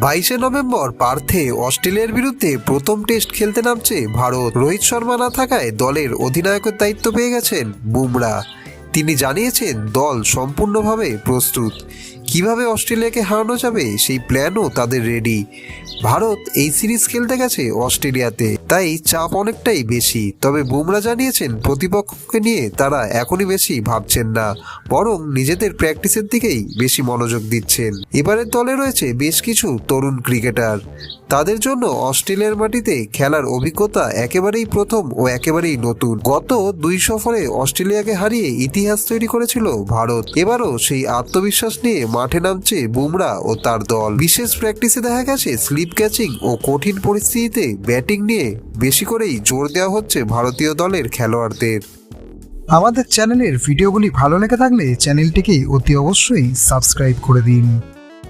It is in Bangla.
বাইশে নভেম্বর পার্থে অস্ট্রেলিয়ার বিরুদ্ধে প্রথম টেস্ট খেলতে নামছে ভারত। রোহিত শর্মা না থাকায় দলের অধিনায়কের দায়িত্ব পেয়ে গেছেন বুমরা। তিনি জানিয়েছেন, দল সম্পূর্ণভাবে প্রস্তুত। কীভাবে অস্ট্রেলিয়াকে হারানো যাবে? সেই প্ল্যানও তাদের রেডি ভারত এই সিরিজ খেলতে গেছে অস্ট্রেলিয়াতে। তাই চাপ অনেকটাই বেশি। তবে বুমরা জানিয়েছেন, প্রতিপক্ষকে নিয়ে তারা এখনই বেশি ভাবছেন না। বরং নিজেদের প্র্যাকটিসের দিকেই বেশি মনোযোগ দিচ্ছেন। এবারের দলে রয়েছে বেশ কিছু তরুণ ক্রিকেটার তাদের জন্য অস্ট্রেলিয়ার মাটিতে খেলার অভিজ্ঞতা একেবারেই প্রথম ও একেবারেই নতুন। গত দুই সফরে অস্ট্রেলিয়াকে হারিয়ে ইতিহাস তৈরি করেছিল ভারত। এবারও সেই আত্মবিশ্বাস নিয়ে মাঠে নামছে বুমরা ও তার দল। বিশেষ প্র্যাকটিসে দেখা গেছে স্লিপ ক্যাচিং ও কঠিন পরিস্থিতিতে ব্যাটিং নিয়ে বেশি করেই জোর দেওয়া হচ্ছে ভারতীয় দলের খেলোয়াড়দের। আমাদের চ্যানেলের ভিডিওগুলি ভালো লেগে থাকলে চ্যানেলটিকে অতি অবশ্যই সাবস্ক্রাইব করে দিন।